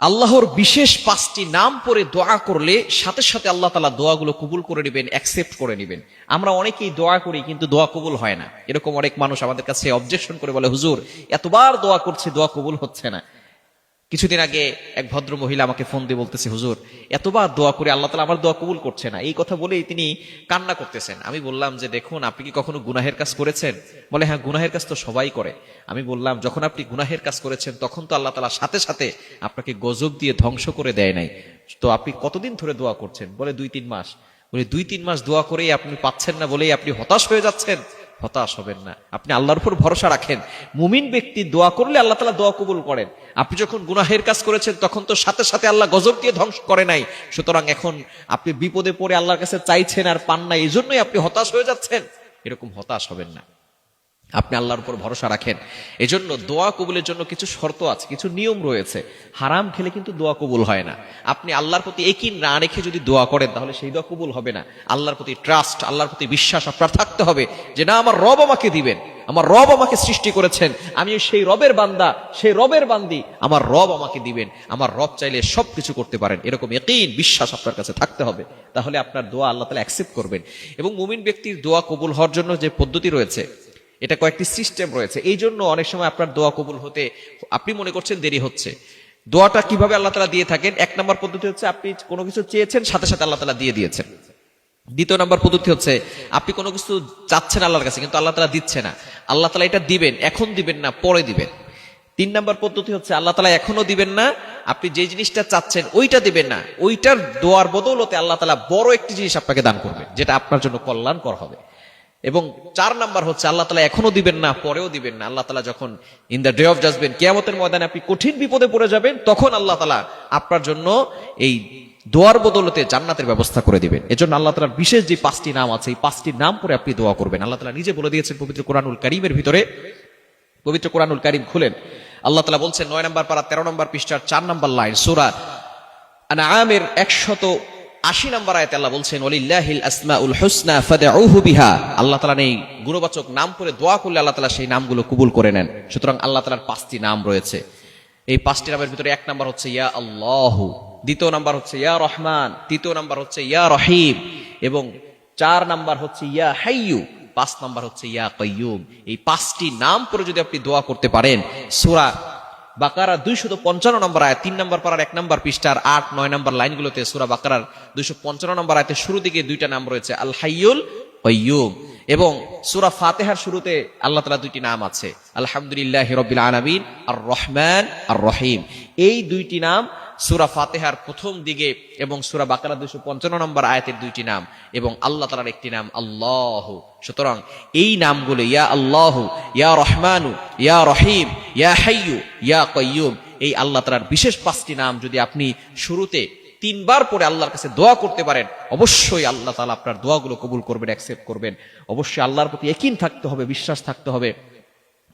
আল্লাহর বিশেষ পাঁচটি নাম পরে দোয়া করলে সাথে সাথে আল্লাহ তালা দোয়াগুলো কবুল করে নেবেন অ্যাকসেপ্ট করে নেবেন। আমরা অনেকেই দোয়া করি কিন্তু দোয়া কবুল হয় না। এরকম অনেক মানুষ আমাদের কাছে অবজেকশন করে বলে, হুজুর, এতবার দোয়া করছে, দোয়া কবুল হচ্ছে না। কিছুদিন আগে এক ভদ্র মহিলা আমাকে ফোন দিয়ে বলতেছে, হুজুর, এতবার দোয়া করে আল্লাহ তালা আমার দোয়া কবুল করছে না। এই কথা বলেই তিনি কান্না করতেছেন। আমি বললাম যে, দেখুন, আপনি কি কখনো গুনাহের কাজ করেছেন? বলে হ্যাঁ গুনাহের কাজ তো সবাই করে। আমি বললাম, যখন আপনি গুনাহের কাজ করেছেন, তখন তো আল্লাহ তালা সাথে সাথে আপনাকে গজব দিয়ে ধ্বংস করে দেয় নাই। তো আপনি কতদিন ধরে দোয়া করছেন? বলে, দুই, তিন মাস। বলে, দুই, তিন মাস দোয়া করেই আপনি পাচ্ছেন না বলেই আপনি হতাশ হয়ে যাচ্ছেন? হতাশ হবেন না। আপনি আল্লাহর উপর ভরসা রাখেন। মুমিন ব্যক্তি দোয়া করলে আল্লাহ তালা দোয়া কবুল করেন। আপনি যখন গুনাহের কাজ করেছেন, তখন তো সাথে সাথে আল্লাহ গজব দিয়ে ধ্বংস করে নাই। সুতরাং এখন আপনি বিপদে পড়ে আল্লাহর কাছে চাইছেন আর পান না এই জন্যই আপনি হতাশ হয়ে যাচ্ছেন। এরকম হতাশ হবেন না। আপনি আল্লাহর উপর ভরসা রাখেন। এজন্য দোয়া কবুলের জন্য কিছু শর্ত আছে, কিছু নিয়ম রয়েছে। হারাম খেলে কিন্তু দোয়া কবুল হয় না। আপনি আল্লাহর প্রতি একই না রেখে যদি দোয়া করেন, তাহলে সেই দোয়া কবুল হবে না। আল্লাহর প্রতি ট্রাস্ট আল্লাহর প্রতি বিশ্বাস, আপনার থাকতে হবে যে, না, আমার রব আমাকে দিবেন। আমার রব আমাকে সৃষ্টি করেছেন। আমি সেই রবের বান্দা, সেই রবের বান্দি। আমার রব আমাকে দিবেন। আমার রব চাইলে সব কিছু করতে পারেন। এরকম একই বিশ্বাস আপনার কাছে থাকতে হবে। তাহলে আপনার দোয়া আল্লাহ তালা অ্যাকসেপ্ট করবেন। এবং মুমিন ব্যক্তির দোয়া কবুল হওয়ার জন্য যে পদ্ধতি রয়েছে এটা কয়েকটি সিস্টেম রয়েছে। এই জন্য অনেক সময় আপনার দোয়া কবুল হতে, আপনি মনে করছেন দেরি হচ্ছে। দোয়াটা কীভাবে আল্লাহ তালা দিয়ে থাকেন? এক নম্বর পদ্ধতি হচ্ছে আপনি কোনো কিছু চেয়েছেন, সাথে সাথে আল্লাহ তালা দিয়ে দিয়েছেন। দ্বিতীয় নম্বর পদ্ধতি হচ্ছে আপনি কোনো কিছু চাচ্ছেন আল্লাহর কাছে, কিন্তু আল্লাহ তালা দিচ্ছে না। আল্লাহ তালা এটা দিবেন, এখন দিবেন না, পরে দিবেন। তিন নম্বর পদ্ধতি হচ্ছে আল্লাহ তালা এখনও দিবেন না, আপনি যে জিনিসটা চাচ্ছেন ওইটা দিবেন না। ওইটার দোয়ার বদৌলতে আল্লাহ তালা বড় একটি জিনিস আপনাকে দান করবে, যেটা আপনার জন্য কল্যাণকর হবে। এবং চার নাম্বার হচ্ছে আল্লাহ তালা এখনও দিবেন না, পরেও দিবেন না। আল্লাহ তালা যখন ইন দ্য ডে অফ জাজবেন কেয়ামতের ময়দানে আপনি কঠিন বিপদে পড়ে যাবেন, তখন আল্লাহ তালা আপনার জন্য এই দোয়ার বদলতে জান্নাতের ব্যবস্থা করে দিবেন। এজন্য আল্লাহ তালার বিশেষ যে পাঁচটি নাম আছে, এই পাঁচটি নাম পরে আপনি দোয়া করবেন। আল্লাহ তালা নিজে বলে দিয়েছেন পবিত্র কোরআনুল করিমের ভিতরে, পবিত্র কোরআনুল করিম খুলেন। আল্লাহ তালা বলছেন নয় নম্বর পারা, তেরো নম্বর পৃষ্ঠার চার নম্বর লাইন, সুরা আমের একশত আশি নম্বর আয়তে আল্লাহ বলছেন, ওলিল্লাহিল আসমাউল হুসনা ফাদউহু বিহা। আল্লাহ তাআলা এই গুণবাচক নাম করে দোয়া করলে আল্লাহ তাআলা সেই নামগুলো কবুল করে নেন। সুতরাং আল্লাহ তাআলার পাঁচটি নাম রয়েছে। এই পাঁচটি নামের ভিতরে এক নাম্বার হচ্ছে, ইয়া আল্লাহ। দ্বিতীয় নাম্বার হচ্ছে, ইয়া রহমান। তৃতীয় নাম্বার হচ্ছে, ইয়া রহিম। এবং চার নাম্বার হচ্ছে, ইয়া হাইয়ু। পাঁচ নাম্বার হচ্ছে, ইয়া কয়্যুম এই পাঁচটি নাম করে যদি আপনি দোয়া করতে পারেন, সূরা বাকারা দুইশত পঞ্চান্ন নম্বর আয় তিন নম্বর পাড়ার এক নম্বর পৃষ্ঠার আট, নয় নম্বর লাইনগুলোতে সুরা বাকারার দুইশো পঞ্চান্ন নম্বর আয়তে শুরু দিকে দুইটা নাম রয়েছে আল হাইয়ুল এবং সুরা ফাতেহার শুরুতে আল্লাহ তালা দুইটি নাম আছে। আলহামদুলিল্লাহ রবিল আলমিন আর রহমান আর রহিম এই দুইটি নাম সুরা ফাতেহার প্রথম দিকে এবং সুরা বাকারা দুশো পঞ্চান্ন নম্বর আয়াতের দুইটি নাম এবং আল্লাহ তালার একটি নাম, আল্লাহ। সুতরাং এই নামগুলো, ইয়া আল্লাহ, ইয়া রহমানু, ইয়া রহিম, ইয়া হাইয়ু, ইয়া কয়্যুম এই আল্লাহ তালার বিশেষ পাঁচটি নাম যদি আপনি শুরুতে তিনবার পরে আল্লাহর কাছে দোয়া করতে পারেন, অবশ্যই আল্লাহ তালা আপনার দোয়াগুলো কবুল করবেন অ্যাকসেপ্ট করবেন। অবশ্যই আল্লাহর প্রতি একিন থাকতে হবে, বিশ্বাস থাকতে হবে।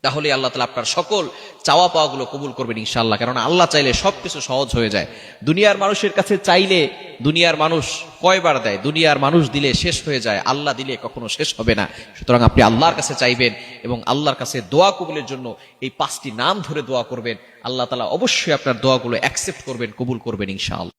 তাহলে আল্লাহ তালা আপনার সকল চাওয়া পাওয়াগুলো কবুল করবেন ইনশাল্লাহ কেননা আল্লাহ চাইলে সবকিছু সহজ হয়ে যায়। দুনিয়ার মানুষের কাছে চাইলে দুনিয়ার মানুষ কয়বার দেয়? দুনিয়ার মানুষ দিলে শেষ হয়ে যায়, আল্লাহ দিলে কখনো শেষ হবে না। সুতরাং আপনি আল্লাহর কাছে চাইবেন এবং আল্লাহর কাছে দোয়া কবুলের জন্য এই পাঁচটি নাম ধরে দোয়া করবেন। আল্লাহ তালা অবশ্যই আপনার দোয়াগুলো অ্যাকসেপ্ট করবেন, কবুল করবেন ইনশাআল্লাহ।